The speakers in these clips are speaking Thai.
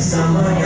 summer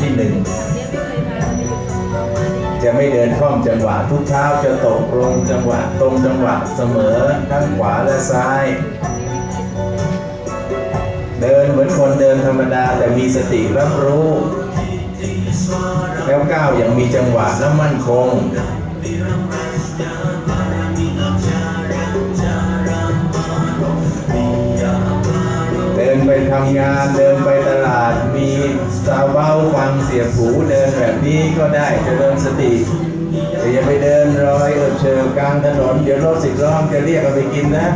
ที่หนึ่งจะไม่เดินคล่อมจังหวะทุกเท้าจะตกลงจังหวะตรงจังหวะเสมอทั้งขวาและซ้าย เดินเหมือนคนเดินธรรมดาแต่มีสติรับรู้แล้วก้าวอย่างมีจังหวะและมั่นคง เดินไปทำงานเดินไปตลาดมีาเบ้าฟังเสียบหูเดินแบบนี้ก็ได้เจริญสติแต่อย่าไปเดินรอยเอิบเชิงกลางถนน เดี๋ยวรถสิบล้อมจะเรียกเอาไปกินนะ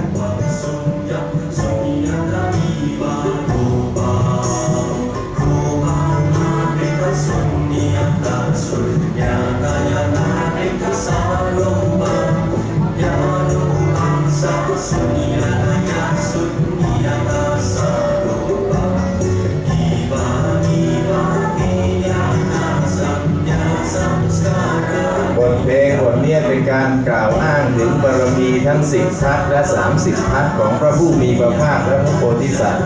การกล่าวอ้างถึงบารมีทั้งสิบทัศและสามสิบทัศของพระผู้มีพระภาคและพระโพธิสัตว์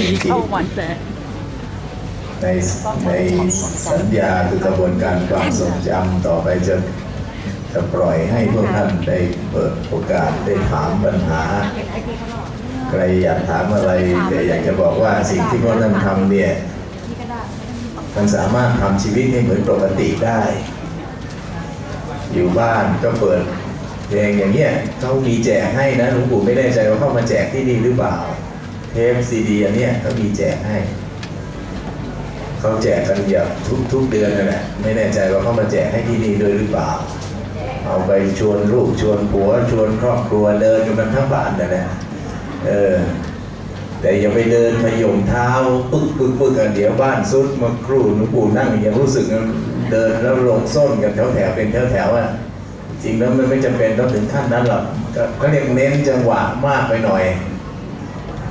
ไว้ในจิตในในสัญญาคือกระบวนการความทรงจำต่อไปจะจะปล่อยให้พวกท่านได้เปิดโอกาสได้ถามปัญหา ใครอยากถามอะไร แต่อยากจะบอกว่าสิ่งที่พวกท่านทำเนี่ยมันสามารถทำชีวิตให้เหมือนปกติได้ อยู่บ้านก็เปิดเพลงอย่างเงี้ยเขามีแจกให้นะหลวงปู่ไม่แน่ใจว่าเข้ามาแจกที่นี่หรือเปล่า เทปซีดีอันเนี้ยเขามีแจกให้ เขาแจกกันอย่างทุกทุกเดือนนั่นแหละไม่แน่ใจว่าเขามาแจกให้ที่นี่ด้วยหรือเปล่า เอาไปชวนลูกชวนผัวชวนครอบครัวเดินกันทั้งบ้านนั่นแหละเออแต่อย่าไปเดินขยมเท้าปึ๊กปึ๊กปึ๊กกันเดี๋ยวบ้านซุดมาครู่หลวงปู่นั่งยังรู้สึกเดินแล้วลงส้นกันแถวแถวเป็นแถวแถวอะจริงแล้วมันไม่จำเป็นต้องถึงขั้นนั้นหรอกก็ก็เรียกเน้นจังหวะมากไปหน่อย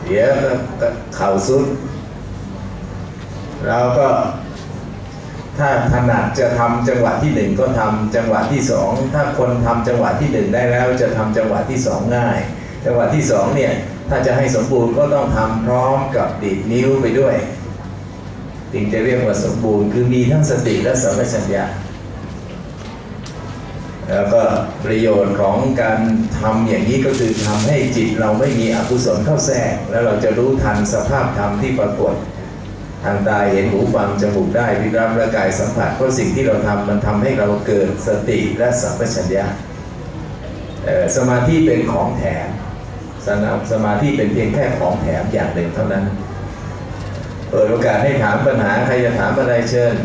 เดี๋ยวก็เข่าซุด เราก็ ถ้าถนัดจะทำจังหวะที่หนึ่งก็ทำจังหวะที่สองถ้าคนทำจังหวะที่หนึ่งได้แล้วจะทำจังหวะที่สองง่าย จังหวะที่สองเนี่ยถ้าจะให้สมบูรณ์ก็ต้องทำพร้อมกับดีดนิ้วไปด้วยถึงจะเรียกว่าสมบูรณ์คือมีทั้งสติและสัมปชัญญะ แล้วก็ประโยชน์ของการทำอย่างนี้ก็คือทำให้จิตเราไม่มีอกุศลเข้าแทรก แล้วเราจะรู้ทันสภาพธรรมที่ปรากฏ ทางตาเห็นหูฟังจมูกได้วิรับและกายสัมผัสเพราะสิ่งที่เราทำมันทำให้เราเกิดสติและสัมปชัญญะสมาธิเป็นของแถมสนสมาธิเป็นเพียงแค่ของแถมอย่างหนึ่งเท่านั้น เปิดโอกาสให้ถามปัญหาใครจะถามอะไรเชิญ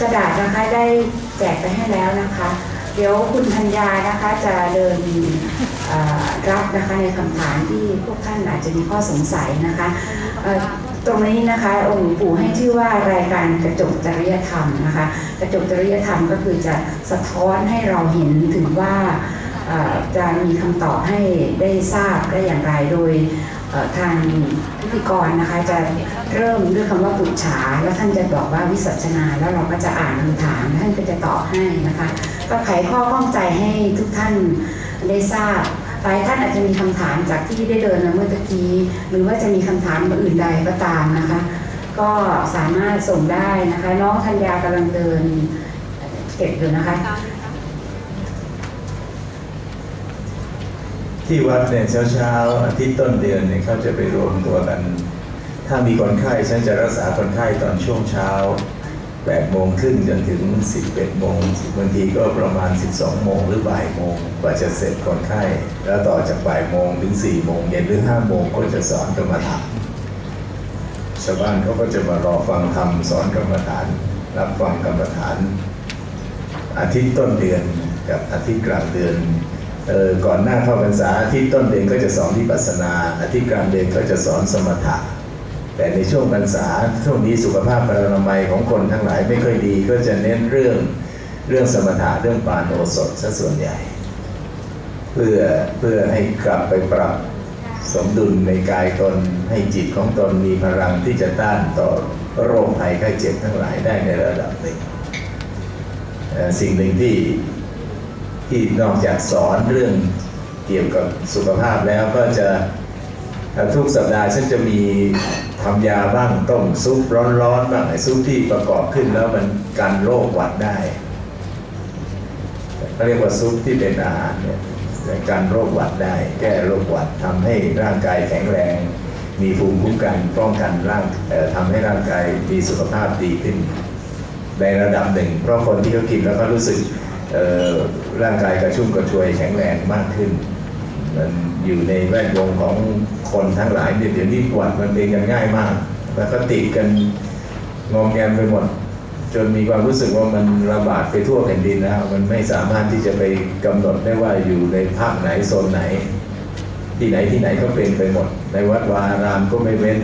กระดาษนะคะได้ แจกไปให้แล้วนะคะ เดี๋ยวคุณธัญญานะคะจะเดินรับนะคะในคำถามที่พวกท่านอาจจะมีข้อสงสัยนะคะตรงนี้นะคะองค์ปู่ให้ชื่อว่ารายการกระจกจริยธรรมนะคะ กระจกจริยธรรมก็คือจะสะท้อนให้เราเห็นถึงว่าจะมีคำตอบให้ได้ทราบได้อย่างไรโดย ทางพิธีกรนะคะจะเริ่มด้วยคำว่าปุจฉาแล้วท่านจะบอกว่าวิสัชนา แล้วเราก็จะอ่านคำถามท่านก็จะตอบให้นะคะ ก็ไขข้อข้องใจให้ทุกท่านได้ทราบหลายท่านอาจจะมีคำถามจากที่ได้เดินมาเมื่อตะกี้ หรือว่าจะมีคำถามอื่นใดก็ตามนะคะ ก็สามารถส่งได้นะคะ น้องธัญญากำลังเดินเก็บอยู่นะคะ ที่วัดเนี่ยเช้าๆอาทิตย์ต้นเดือนเนี่ยเขาจะไปรวมตัวกัน ถ้ามีคนไข้ฉันจะรักษาคนไข้ตอนช่วงเช้า8โมงครึ่งจนถึง 11โมงบางทีก็ประมาณ 12 โมงหรือบ่ายโมงกว่าจะเสร็จคนไข้ แล้วต่อจากบ่ายโมงถึง 4 โมงเย็นหรือ 5 โมงก็จะสอนกรรมฐานชาวบ้านเขาก็จะมารอฟังธรรมสอนกรรมฐาน รับฟังกรรมฐาน อาทิตย์ต้นเดือนกับอาทิตย์กลางเดือน ก่อนหน้าเข้าพรรษาอาทิตย์ต้นเดือนก็จะสอนวิปัสสนาอาทิตย์กลางเดือนก็จะสอนสมถะ แต่ในช่วงพรรษาช่วงนี้สุขภาพพลานามัยของคนทั้งหลายไม่ค่อยดีก็จะเน้นเรื่องเรื่องสมถะเรื่องปานโอสถซะส่วนใหญ่ เพื่อเพื่อให้กลับไปปรับสมดุลในกายตนให้จิตของตนมีพลังที่จะต้านต่อโรคภัยไข้เจ็บทั้งหลายได้ในระดับหนึ่งสิ่งหนึ่งที่ ที่นอกจากสอนเรื่องเกี่ยวกับสุขภาพแล้วก็จะทุกสัปดาห์ฉันจะมีทำยาบ้างต้มซุปร้อนๆบ้างไอ้ซุปที่ประกอบขึ้นแล้วมันกันโรคหวัดได้เขาเรียกว่าซุปที่เป็นอาหารเนี่ยกันโรคหวัดได้ แก้โรคหวัดทำให้ร่างกายแข็งแรง มีภูมิคุ้มกันป้องกันร่างเอ่อทำให้ร่างกายมีสุขภาพดีขึ้น ในระดับหนึ่ง เพราะคนที่เขากินแล้วก็รู้สึก ร่างกายกระชุ่มกระชวยแข็งแรงมากขึ้นมันอยู่ในแวดวงของคนทั้งหลายเนี่ยเดี๋ยวนี้หวัดมันเป็นกันง่ายมาก แล้วก็ติดกันงอมแงมไปหมด จนมีความรู้สึกว่ามันระบาดไปทั่วแผ่นดินแล้วมันไม่สามารถที่จะไปกำหนดได้ว่าอยู่ในภาคไหนโซนไหน ที่ไหนที่ไหนก็เป็นไปหมด ในวัดวารามก็ไม่เว้น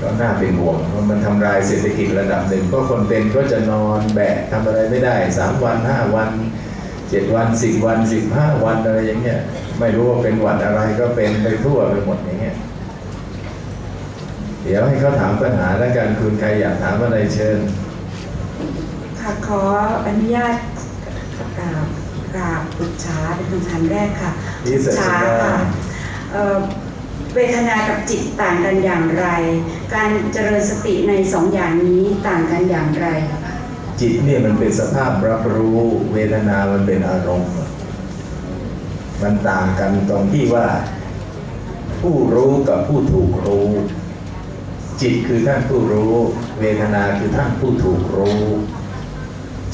ก็น่าเป็นห่วงเพราะมันทำลายเศรษฐกิจระดับหนึ่งก็คนเป็นก็จะนอนแบกทำอะไรไม่ได้สามวันห้าวัน เจ็ดวันสิบวันสิบห้าวันอะไรอย่างเงี้ยไม่รู้ว่าเป็นหวัดอะไรก็เป็นไปทั่วไปหมดอย่างเงี้ยเดี๋ยวให้เขาถามปัญหาแล้วกันคุณใครอยากถามอะไรเชิญค่ะขออนุญาตกล่าวกราบปุจฉาเป็นคำถามแรกค่ะนิสัชนาปุจฉาค่ะเอ่อเวทนากับจิตต่างกันอย่างไร การเจริญสติในสองอย่างนี้ต่างกันอย่างไรคะ จิตเนี่ยมันเป็นสภาพรับรู้เวทนามันเป็นอารมณ์ มันต่างกันตรงที่ว่า ผู้รู้กับผู้ถูกรู้ จิตคือท่านผู้รู้ เวทนาคือท่านผู้ถูกรู้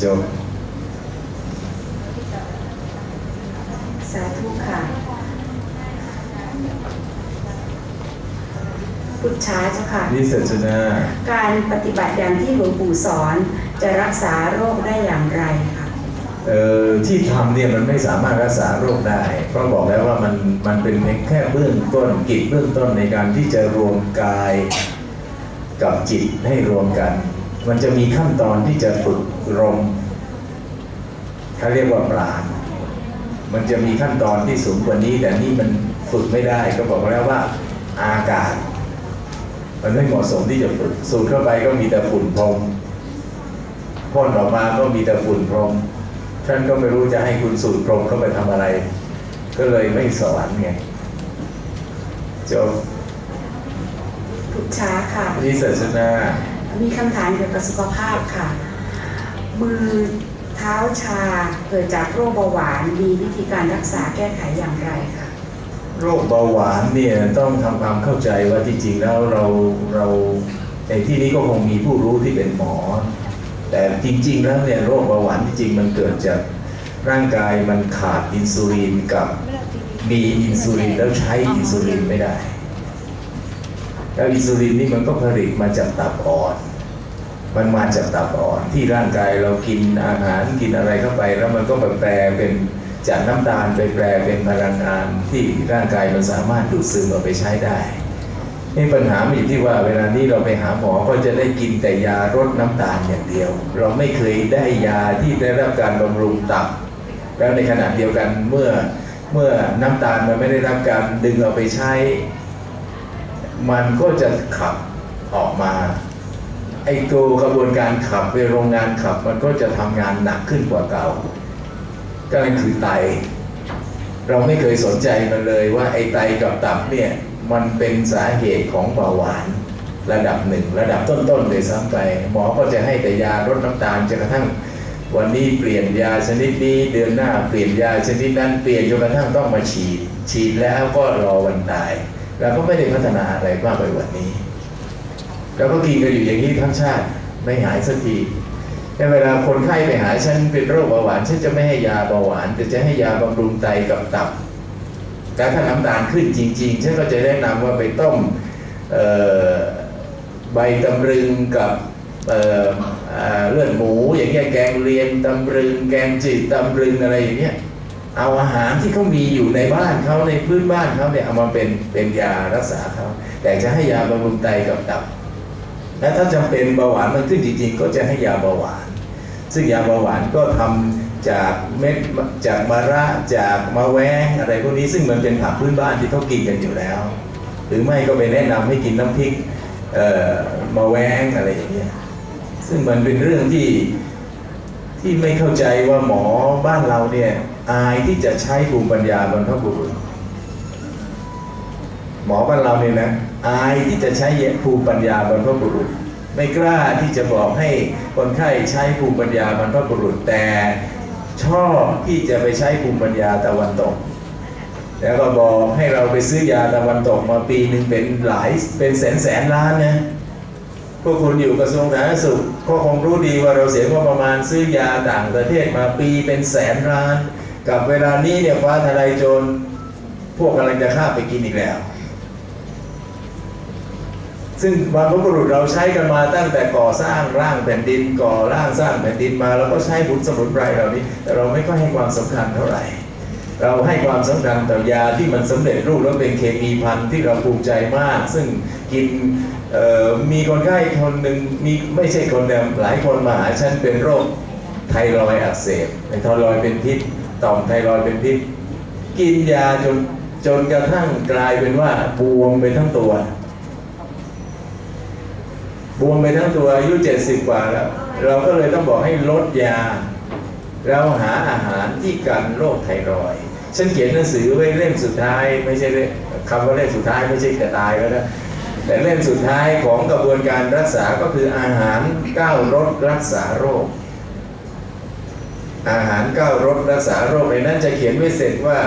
จบ สาธุค่ะ พุทธาเจ้าค่ะ นิสัชนา การปฏิบัติอย่างที่หลวงปู่สอนจะรักษาโรคได้อย่างไรคะเอ่อที่ทำเนี่ยมันไม่สามารถรักษาโรคได้ เพราะบอกแล้วว่ามันมันเป็นเพียงแค่เบื้องต้นกิจเบื้องต้นในการที่จะรวมกายกับจิตให้รวมกัน มันจะมีขั้นตอนที่จะฝึกลมเขาเรียกว่าปราณมันจะมีขั้นตอนที่สูงกว่านี้ แต่นี่มันฝึกไม่ได้ก็บอกแล้วว่าอากาศ มันไม่เหมาะสมที่จะฝึกสูดเข้าไปก็มีแต่ฝุ่นพรมพ่นออกมาก็มีแต่ฝุ่นพรมท่านก็ไม่รู้จะให้คุณสูตรพรหมเข้าไปทำอะไร ก็เลยไม่สอนไงจบพุทธาค่ะนิสัชนามีคำถามเกี่ยวกับสุขภาพค่ะ มือเท้าชาเกิดจากโรคเบาหวานมีวิธีการรักษาแก้ไขอย่างไรคะ โรคเบาหวานเนี่ยต้องทำความเข้าใจว่าจริงๆแล้วเราเราในที่นี้ก็คงมีผู้รู้ที่เป็นหมอ แต่จริงๆแล้วเนี่ยโรคเบาหวานจริงๆมันเกิดจากร่างกายมันขาดอินซูลินกับมีอินซูลินแล้วใช้อินซูลินไม่ได้ แล้วอินซูลินนี่มันก็ผลิตมาจากตับอ่อน มันมาจากตับอ่อนที่ร่างกายเรากินอาหารกินอะไรเข้าไป แล้วมันก็ไปแปลเป็น จากน้ำตาลไปแปลเป็นพลังงานที่ร่างกายมันสามารถดูดซึมเอาไปใช้ได้นี่ปัญหามันอยู่ที่ว่าเวลานี้เราไปหาหมอก็จะได้กินแต่ยาลดน้ำตาลอย่างเดียว เราไม่เคยได้ยาที่ได้รับการบำรุงตับแล้วในขณะเดียวกันเมื่อเมื่อน้ำตาลมันไม่ได้รับการดึงเอาไปใช้ มันก็จะขับออกมาไอ้ตัวกระบวนการขับไปโรงงานขับ มันก็จะทำงานหนักขึ้นกว่าเก่า ก็คือไต เราไม่เคยสนใจมันเลยว่าไอ้ไตกับตับเนี่ยมันเป็นสาเหตุของเบาหวานระดับหนึ่งระดับต้นๆเลยซ้ำไป หมอก็จะให้แต่ยาลดน้ำตาลจนกระทั่ง วันนี้เปลี่ยนยาชนิดนี้เดือนหน้าเปลี่ยนยาชนิดนั้นเปลี่ยนจนกระทั่งต้องมาฉีด ฉีดแล้วก็รอวันตายเราก็ไม่ได้พัฒนาอะไรมากไปกว่านี้เราก็กินกันอยู่อย่างนี้ทั้งชาติไม่หายสักที แต่เวลาคนไข้ไปหาฉันเป็นโรคเบาหวานฉันจะไม่ให้ยาเบาหวาน แต่จะให้ยาบำรุงไตกับตับแต่ถ้าน้ำตาลขึ้นจริง ๆ ฉันก็จะแนะนำว่าไปต้มใบตำรึงกับเเลือดหมูอย่างเงี้ยแกงเลียนตำรึง แกงจืดตำรึงอะไรอย่างเงี้ยเอาอาหารที่เขามีอยู่ในบ้านเขาในพื้นบ้านเขาเนี่ยเอามาเป็นเป็นยารักษาเขาแต่จะให้ยาบำรุงไตกับตับ และถ้าจำเป็นเบาหวานมันขึ้นจริงๆ ก็จะให้ยาเบาหวาน ซึ่งยาเบาหวานก็ทำจากเม็ดจากมะระจากมะแว้งอะไรพวกนี้ซึ่งมันเป็นผักพื้นบ้านที่เขากินกันอยู่แล้ว หรือไม่ก็ไปแนะนำให้กินน้ำพริกมะแว้งอะไรอย่างเงี้ยซึ่งมันเป็นเรื่องที่ที่ไม่เข้าใจว่าหมอบ้านเราเนี่ยอายที่จะใช้ภูมิปัญญาบรรพบุรุษหมอบ้านเราเนี่ยนะ อายที่จะใช้ภูมิปัญญาบรรพบุรุษ ไม่กล้าที่จะบอกให้คนไข้ใช้ภูมิปัญญาบรรพบุรุษ แต่ชอบที่จะไปใช้ภูมิปัญญาตะวันตก แล้วก็บอกให้เราไปซื้อยาตะวันตกมาปีหนึ่งเป็นหลายเป็นแสนแสนล้านนะพวกคุณอยู่กระทรวงสาธารณสุขก็คงรู้ดีว่าเราเสียงบประมาณซื้อยาต่างประเทศมาปีเป็นแสนล้าน กับเวลานี้เนี่ยฟ้าทลายโจรพวกกำลังจะข้าไปกินอีกแล้ว ซึ่งบรรพบุรุษเราใช้กันมาตั้งแต่ก่อสร้างร่างแผ่นดินก่อร่างสร้างแผ่นดินมาเราก็ใช้บุญสมุนไพรเหล่านี้ แต่เราไม่ค่อยให้ความสำคัญเท่าไหร่ เราให้ความสำคัญต่อยาที่มันสำเร็จรูปแล้วเป็นเคมีพันธุ์ที่เราภูมิใจมาก ซึ่งกินมีคนไข้คนหนึ่งมีไม่ใช่คนเดียวหลายคนมาหาฉันเป็นโรคไทรอยอักเสบไทรอยเป็นพิษต่อมไทรอยเป็นพิษ กินยาจนจนกระทั่งกลายเป็นว่าบวมไปทั้งตัว บวมไปทั้งตัวอายุ70กว่าแล้ว เราก็เลยต้องบอกให้ลดยา เราหาอาหารที่กันโรคไทรอยด์ฉันเขียนหนังสือไว้เล่มสุดท้าย ไม่ใช่เล่มคำว่าเล่มสุดท้ายไม่ใช่จะตายก็ได้แต่เล่มสุดท้ายของกระบวนการรักษาก็คืออาหารก้าวรสรักษาโรค อาหารก้าวรสรักษาโรคในนั้นจะเขียนไว้เสร็จว่า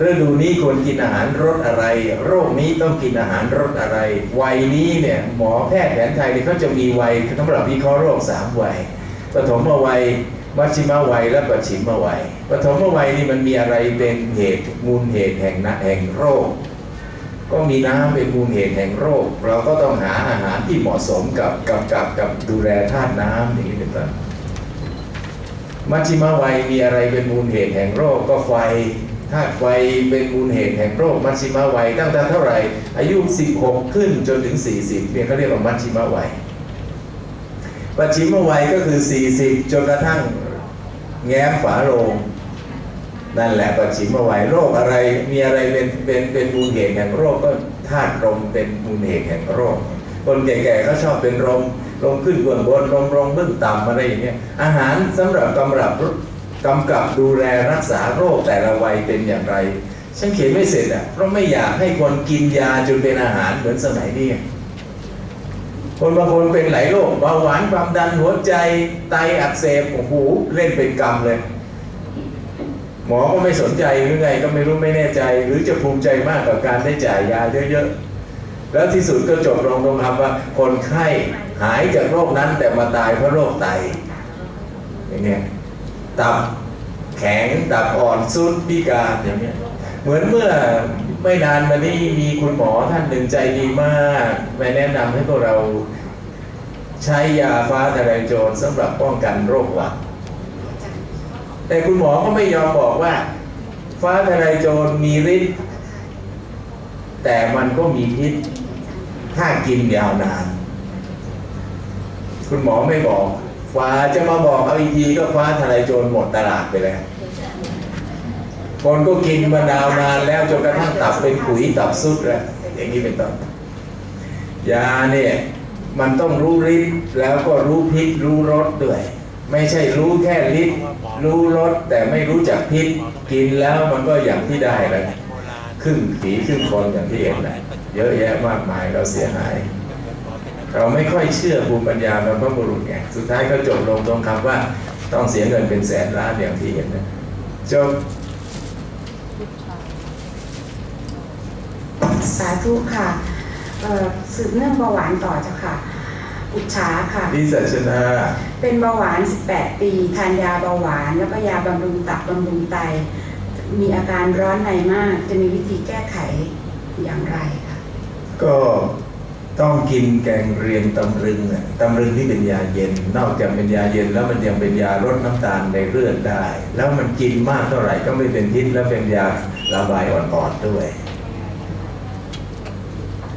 ฤดูนี้ควรกินอาหารรสอะไร โรคนี้ต้องกินอาหารรสอะไร วัยนี้เนี่ยหมอแพทย์แผนไทยเนี่ยเขาจะมีวัยสำหรับวิเคราะห์โรคสามวัยปฐมวัยมัชชิมวัยและปัจฉิมวัยปฐมวัยนี่มันมีอะไรเป็นเหตุมูลเหตุแห่งนะแห่งโรค ก็มีน้ำเป็นมูลเหตุแห่งโรค เราก็ต้องหาอาหารที่เหมาะสมกับกับกับกับดูแลธาตุน้ำอย่างนี้เป็นต้นมัชชิมวัยมีอะไรเป็นมูลเหตุแห่งโรคก็ไฟ ธาตุไฟเป็นมูลเหตุแห่งโรคมัชชิมวัยตั้งแต่เท่าไหร่ อายุ 16 ขึ้นจนถึง 40เนี่ยเขาเรียกว่ามัชชิมวัยปัจฉิมวัยก็คือ 40 จนกระทั่งแง้มฝาโลงนั่นแหละปัจฉิมวัยโรคอะไรมีอะไรเป็นเป็นเป็นมูลเหตุแห่งโรคก็ธาตุลมเป็นมูลเหตุแห่งโรค คนแก่ๆก็ชอบเป็นลมลมขึ้นเบื้องบนลมลงเบื้องต่ำอะไรอย่างเงี้ยอาหารสำหรับกำรับ กำกับดูแลรักษาโรคแต่ละวัยเป็นอย่างไร ฉันเขียนไม่เสร็จอะเพราะไม่อยากให้คนกินยาจนเป็นอาหารเหมือนสมัยนี้คนบางคนเป็นหลายโรคเบาหวานความดันหัวใจไตอักเสบโอ้โหเล่นเป็นกรรมเลย หมอก็ไม่สนใจหรือไงก็ไม่รู้ไม่แน่ใจ หรือจะภูมิใจมากกับการได้จ่ายยาเยอะๆแล้วที่สุดก็จบลงตรงคำว่า คนไข้หายจากโรคนั้นแต่มาตายเพราะโรคไตอย่างเงี้ย ตับแข็งตับอ่อนสุดพิการอย่างเงี้ยเหมือนเมื่อไม่นานมานี้มีคุณหมอท่านหนึ่งใจดีมากมาแนะนำให้พวกเราใช้ยาฟ้าทะลายโจรสำหรับป้องกันโรคหวัดแต่คุณหมอก็ไม่ยอมบอกว่า ฟ้าทะลายโจรมีฤทธิ์แต่มันก็มีพิษถ้ากินยาวนาน คุณหมอไม่บอก ฟ้าจะมาบอกเอาอีกทีก็ฟ้าทลายโจรหมดตลาดไปแล้ว คนก็กินมานานนานแล้วจนกระทั่งตับเป็นขุยตับสุดแล้วอย่างนี้เป็นต้นยาเนี่ยมันต้องรู้ฤทธิ์แล้วก็รู้พิษรู้รสด้วย ไม่ใช่รู้แค่ฤทธิ์รู้รสแต่ไม่รู้จักพิษกินแล้วมันก็อย่างที่ได้แล้วครึ่งผีครึ่งคนอย่างที่เห็นนะเยอะแยะมากมายเราเสียหาย เราไม่ค่อยเชื่อภูมิปัญญาบรรพบุรุษไงสุดท้ายก็จบลงตรงคำว่าต้องเสียเงินเป็นแสนล้านอย่างที่เห็นนะจบสาธุค่ะเอ่อสืบเนื่องเบาหวานต่อเจ้าค่ะ อุจฉาค่ะนิสัชนาเป็นเบาหวาน 18 ปี ทานยาเบาหวาน แล้วก็ยาบำรุงตับบำรุงไต มีอาการร้อนในมาก จะมีวิธีแก้ไขอย่างไรคะ ก็ ต้องกินแกงเรียงตำรึงตำรึงที่เป็นยาเย็น นอกจากเป็นยาเย็นแล้วมันยังเป็นยาลดน้ำตาลในเลือดได้ แล้วมันกินมากเท่าไหร่ก็ไม่เป็นพิษแล้วเป็นยาระบายอ่อนๆด้วย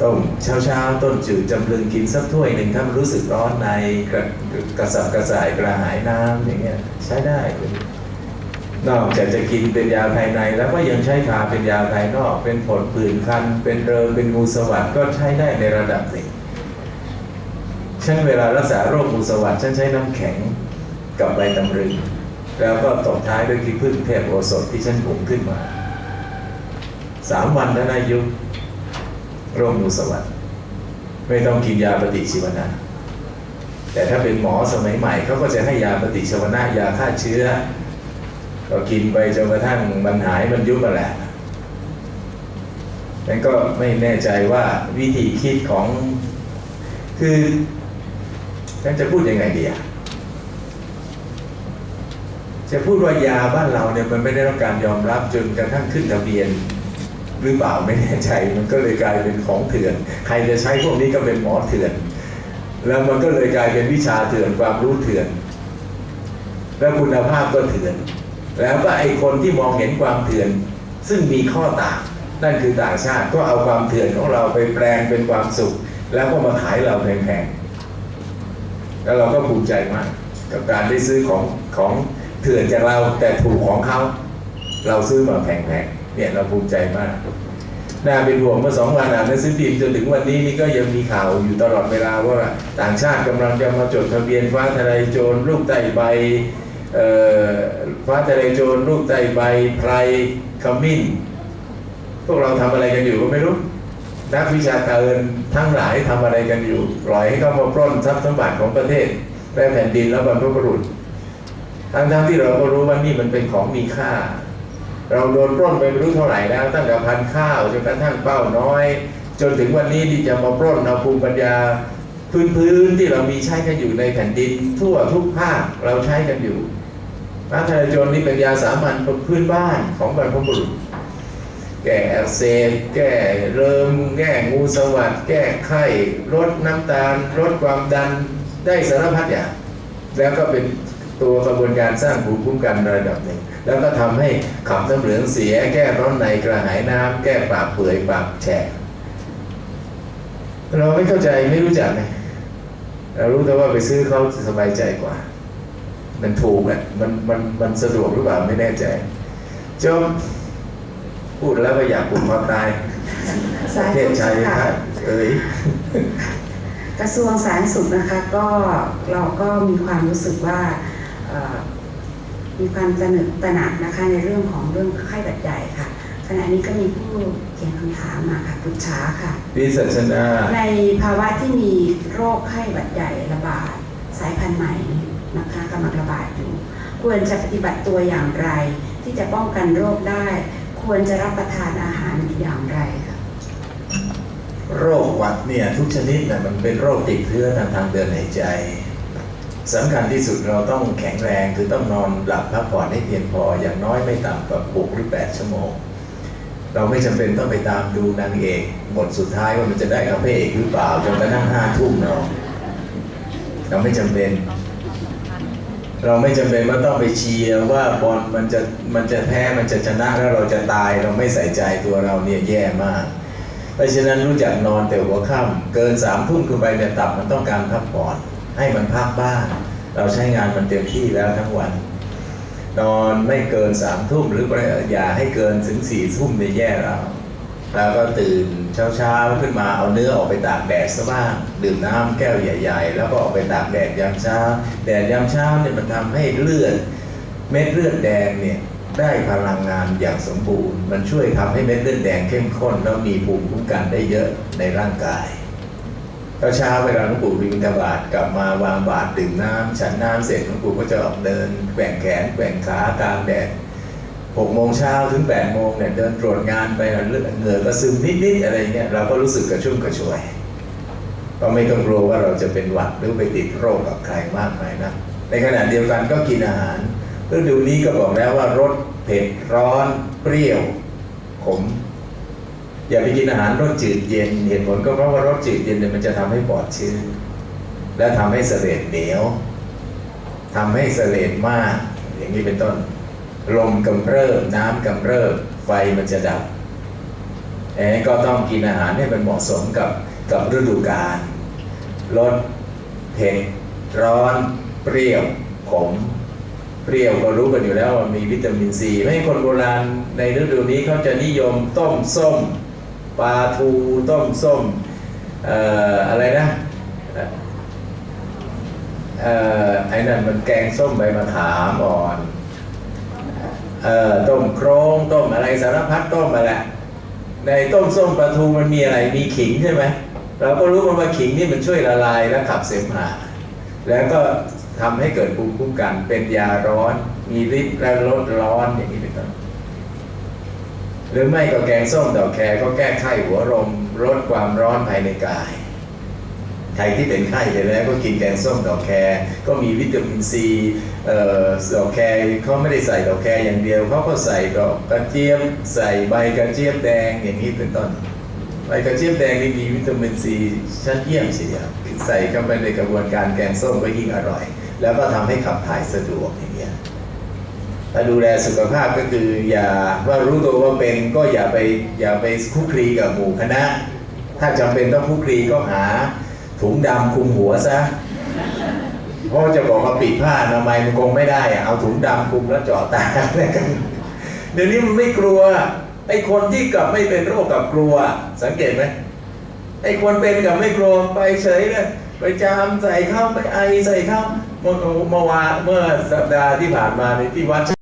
ต้มเช้าๆต้นจืดจำลึงกินสักถ้วยหนึ่งถ้ามันรู้สึกร้อนในกระกระสับกระส่ายกระหายน้ำอย่างเงี้ยใช้ได้ นอกจากจะกินเป็นยาภายใน แล้วก็ยังใช้ทาเป็นยาภายนอก เป็นผลผื่นคัน เป็นเริมเป็นงูสวัสดก็ใช้ได้ในระดับหนึ่งฉันเวลารักษาโรคงูสวัสดฉันใช้น้ำแข็งกับใบตำรึง แล้วก็ตบท้ายด้วยขี้ผึ้งเทพโอสถที่ฉันปรุงขึ้นมาสามวันแล้วนายุโรคงูสวัสดไม่ต้องกินยาปฏิชีวนะแต่ถ้าเป็นหมอสมัยใหม่เขาก็จะให้ยาปฏิชีวนะยาฆ่าเชื้อ ก็กินไปจนกระทั่งมันหายมันยุบมาแหละนั่นก็ไม่แน่ใจว่าวิธีคิดของ คือฉันจะพูดยังไงดีอะจะพูดว่ายาบ้านเราเนี่ยมันไม่ได้รับการยอมรับจนกระทั่งขึ้นทะเบียนหรือเปล่าไม่แน่ใจมันก็เลยกลายเป็นของเถื่อน ใครจะใช้พวกนี้ก็เป็นหมอเถื่อน แล้วมันก็เลยกลายเป็นวิชาเถื่อนความรู้เถื่อน แล้วคุณภาพก็เถื่อน แล้วก็ไอคนที่มองเห็นความเถื่อน ซึ่งมีข้อต่างนั่นคือต่างชาติก็เอาความเถื่อนของเราไปแปลงเป็นความสุข แล้วก็มาขายเราแพงๆแล้วเราก็ภูมิใจมาก กับการได้ซื้อของของเถื่อนจากเราแต่ถูกของเขาเราซื้อมาแพงๆเนี่ยเราภูมิใจมากน่าเป็นห่วงเมื่อสองวันอ่านหนังสือพิมพ์จนถึงวันนี้นี่ก็ยังมีข่าวอยู่ตลอดเวลาว่าต่างชาติกำลังจะมาจดทะเบียนฟ้าทะลายโจรลูกไต่ใบ ฟ้าทะเลโจรลูกไตใบไพรขมิ้น พวกเราทำอะไรกันอยู่ก็ไม่รู้ นักวิชาการทั้งหลายทำอะไรกันอยู่ปล่อยให้เขามาปล้นทรัพย์สมบัติของประเทศและแผ่นดินและบรรพบุรุษทั้งๆที่เราก็รู้ว่านี่มันเป็นของมีค่า เราโดนปล้นไปไม่รู้เท่าไหร่แล้ว ตั้งแต่พันข้าวจนกระทั่งเป้าน้อย จนถึงวันนี้ที่จะมาปล้นเอาภูมิปัญญาพื้นๆที่เรามีใช้กันอยู่ในแผ่นดิน ทั่วทุกภาคเราใช้กันอยู่ พระทะเลโจรนี่เป็นยาสามัญพื้นบ้านของบรรพบุรุษ แก้อักเสบแก้เริมแก้งูสวัสดแก้ไข้ลดน้ำตาลลดความดันได้สารพัดอย่าง แล้วก็เป็นตัวกระบวนการสร้างภูมิคุ้มกันระดับหนึ่ง แล้วก็ทำให้ขับน้ำเหลืองเสีย แก้ร้อนในกระหายน้ำแก้ปากเปื่อยปากแฉะเราไม่เข้าใจไม่รู้จักไงเรารู้แต่ว่าไปซื้อเขาสบายใจกว่า มันถูกแหละมันมันมันสะดวกหรือเปล่าไม่แน่ใจจบพูดแล้วก็อยากปลุกความตายปสาระเทธุศชายค่ะค่ะเอ้ยกระทรวงสาธารณสุขนะคะก็เราก็มีความรู้สึกว่าเอ่อมีความตระหนึกตระหนักนะคะในเรื่องของเรื่องไข้หวัดใหญ่ค่ะขณะนี้ก็มีผู้เขียนคำถามมาค่ะปุจฉาค่ะวิสัชนาในภาวะที่มีโรคไข้หวัดใหญ่ระบาดสายพันธุ์ใหม่ นะคะกำลังระบาดอยู่ ควรจะปฏิบัติตัวอย่างไร ที่จะป้องกันโรคได้ ควรจะรับประทานอาหารอย่างไรคะโรคหวัดเนี่ยทุกชนิดนะมันเป็นโรคติดเชื้อทางทางเดินหายใจสำคัญที่สุดเราต้องแข็งแรงคือต้องนอนหลับพักผ่อนให้เพียงพออย่างน้อยไม่ต่ำกว่า6หรือ8ชั่วโมง เราไม่จำเป็นต้องไปตามดูนางเอกบทสุดท้ายว่ามันจะได้กับพระเอกหรือเปล่าจนกระทั่งห้าทุ่มเนาะเราไม่จำเป็น เราไม่จำเป็นว่าต้องไปเชียร์ว่าบอลมันจะมันจะแพ้มันจะชนะแล้วเราจะตายเราไม่ใส่ใจตัวเราเนี่ยแย่มาก เพราะฉะนั้นรู้จักนอนแต่หัวค่ำเกินสามทุ่มขึ้นไปเนี่ยตับมันต้องการพักผ่อนให้มันพักบ้างเราใช้งานมันเต็มที่แล้วทั้งวัน นอนไม่เกินสามทุ่มหรืออย่าให้เกินถึงสี่ทุ่มในยแย่เรา แล้วก็ตื่นเช้าๆขึ้นมาเอาเนื้อออกไปตากแดดซะบ้างดื่มน้ำแก้วใหญ่ๆ แล้วก็ออกไปตากแดดยามเช้า แดดยามเช้าเนี่ยมันทำให้เลือดเม็ดเลือดแดงเนี่ยได้พลังงานอย่างสมบูรณ์ มันช่วยทำให้เม็ดเลือดแดงเข้มข้นแล้วมีภูมิคุ้มกันได้เยอะในร่างกายตอนเช้าเวลาหลวงปู่บิณฑบาตกลับมาวางบาตรดื่มน้ำฉันน้ำเสร็จหลวงปู่ก็จะออกเดินแกว่งแขนแกว่งขากลางแดด หกโมงเช้าถึงแปดโมงเนี่ยเดินตรวจงานไปเลือดเหงื่อก็ซึมนิดๆอะไรเงี้ยเราก็รู้สึกกระชุ่มกระชวย ก็ไม่ต้องกลัวว่าเราจะเป็นหวัดหรือไปติดโรคกับใครมากมายนะในขณะเดียวกันก็กินอาหารฤดูนี้ก็บอกแล้วว่ารสเผ็ดร้อนเปรี้ยวขมอย่าไปกินอาหารรสจืดเย็นเหตุผลก็เพราะว่ารสจืดเย็นเนี่ยมันจะทำให้ปอดชื้น และทำให้เสลดเหนียวทำให้เสลดมาก อย่างนี้เป็นต้น ลมกำเริบน้ำกำเริบไฟมันจะดับแอนก็ต้องกินอาหารให้มันเหมาะสมกับกับฤดูกาลรสเผ็ดร้อนเปรี้ยวขมเปรี้ยวก็รู้กันอยู่แล้วว่ามีวิตามินซีให้คนโบราณในฤดูนี้เขาจะนิยมต้มส้มปลาทูต้มส้มอออะไรนะไอ้นั่นมันแกงส้มใบมะขามอ่อน ต้มโครงต้มอะไรสารพัดต้มมาแหละในต้มส้มปลาทูมันมีอะไรมีขิงใช่ไหมเราก็รู้กันว่าขิงนี่มันช่วยละลายและขับเสมหะแล้วก็ทำให้เกิดภูมิคุ้มกันเป็นยาร้อน มีฤทธิ์และลดร้อนอย่างนี้เป็นต้นหรือไม่ก็แกงส้มดอกแครก็แก้ไขหัวลมลดความร้อนภายในกาย ใครที่เป็นไข้ไปแล้วก็กินแกงส้มดอกแครก็มีวิตามินซีดอกแครเขาไม่ได้ใส่ดอกแครอย่างเดียวเขาก็ใส่ดอกกระเจี๊ยบใส่ใบกระเจี๊ยบแดงอย่างนี้เป็นต้นใบกระเจี๊ยบแดงนี่มีวิตามินซีชั้นเยี่ยมเสียใส่เข้าไปในกระบวนการแกงส้มก็ยิ่งอร่อย แล้วก็ทำให้ขับถ่ายสะดวกอย่างเงี้ยถ้าดูแลสุขภาพก็คืออย่าว่ารู้ตัวว่าเป็นก็อย่าไปอย่าไปคุกคลีกับหมู่คณะ ถ้าจำเป็นต้องคุกคลีก็หา ถุงดำคลุมหัวซะเพราะจะบอกว่าปิดผ้าอนามัยมันคงไม่ได้อะเอาถุงดำคลุมแล้วเจาะตาแล้วกันเดี๋ยวนี้มันไม่กลัวไอ้คนที่กลับไม่เป็นโรคกับกลัว สังเกตไหมไอ้คนเป็นกับไม่กลัวไปเฉยเลยไปจามใส่เข้าไปไอใส่เข้าเมื่อเมื่อวานเมื่อสัปดาห์ที่ผ่านมาในที่วัด